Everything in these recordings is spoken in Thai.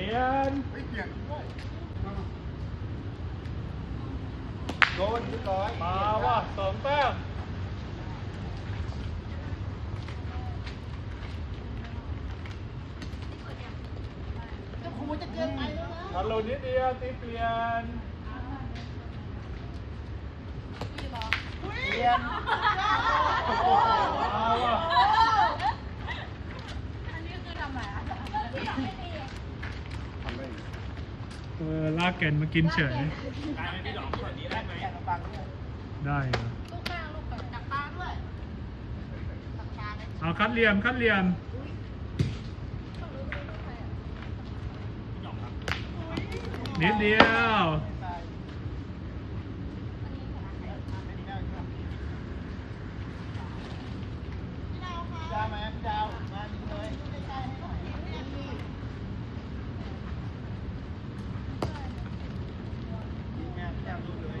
ลี่ยนเฮ้ยเปลี่ยนโดนเรียบร้อยมาว่ะสองแต้มจะครูจะเกินไปแล้วนะทันโลนิดเดียวตีเปลี่ยนเรียนมาว่ะ อันนี้คือทำอะไรอะ ทำได้อีก เออ ลากแกนมากินเฉย ได้ไหมพี่หลองแบบนี้ได้ไหมแข่งกับปังด้วยได้เหรอลูกแป้งลูกแป้งจับปลาด้วยจับปลาเลยเอาคัดเหลี่ยมคัดเหลี่ยมนิดเดียว ดาวไหมดาวมาดีเลยแม่แก้วดูเลย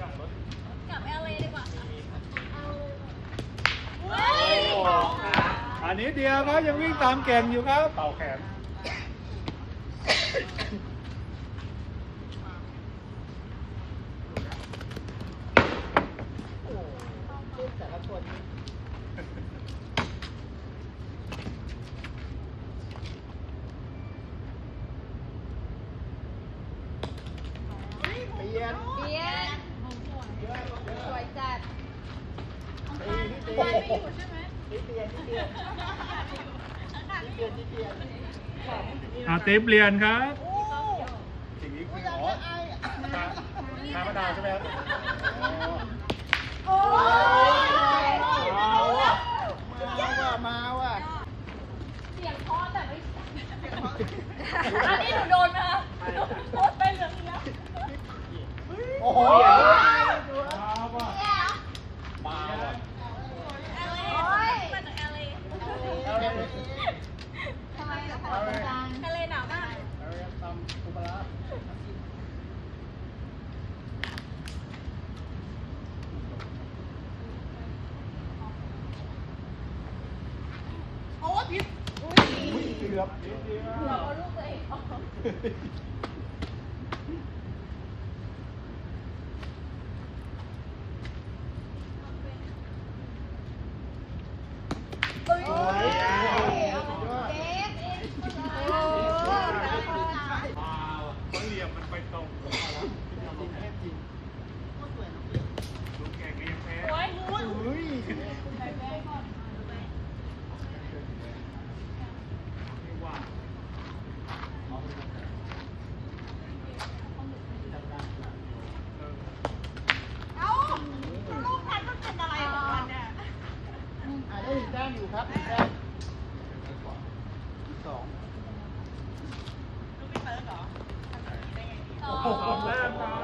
ลี่ยนเอาเรื่องของพี่ได้แล้วตีไงพี่บอกแล้วมันจะถอนอะไรขนาดนั้นบอกจะตียังไงเปลี่ยนเปลี่ยนจริงว่ะมาว่ะนายคิดดูพี่บอกจะตียังไงโอ้ยนี่หนูกลับ LA ดีกว่าค่ะติดจะเอาไหมฮะในหลังรถกลับ LA ดีกว่าค่ะโอ้อันนี้เดียวครับยังวิ่งตามแก่นอยู่ครับ เป่าแขนแต่ละคนเปลี่ยน เบียน สวยจัดตีที่ตีไม่อยู่ใช่ไหมที่เปลี่ยนที่เปลี่ยนที่เปลี่ยนที่เปลี่ยนอาตีเปลี่ยนครับสิ่งนี้คืออยากอ๋อจะไอ้ชามะนาวใช่ไหมครับอ๋อโอ้ยเอาว่ะมาว่ะมาว่ะเสียงเพอแต่ไม่อันนี้หนูโดนนะโดนไปเหลืองแล้วโอ้โห มาว่ะ มาว่ะ LA มาจาก LA ทำไมล่ะคะ LA หนาวมาก เอาเลยตำปูปลาร้า โอ้ผิด อุ้ ยเกือบ อยู่ครับแจ็สองลูกไม่เปิหรอทำด้ไงอ้โหหน้าตา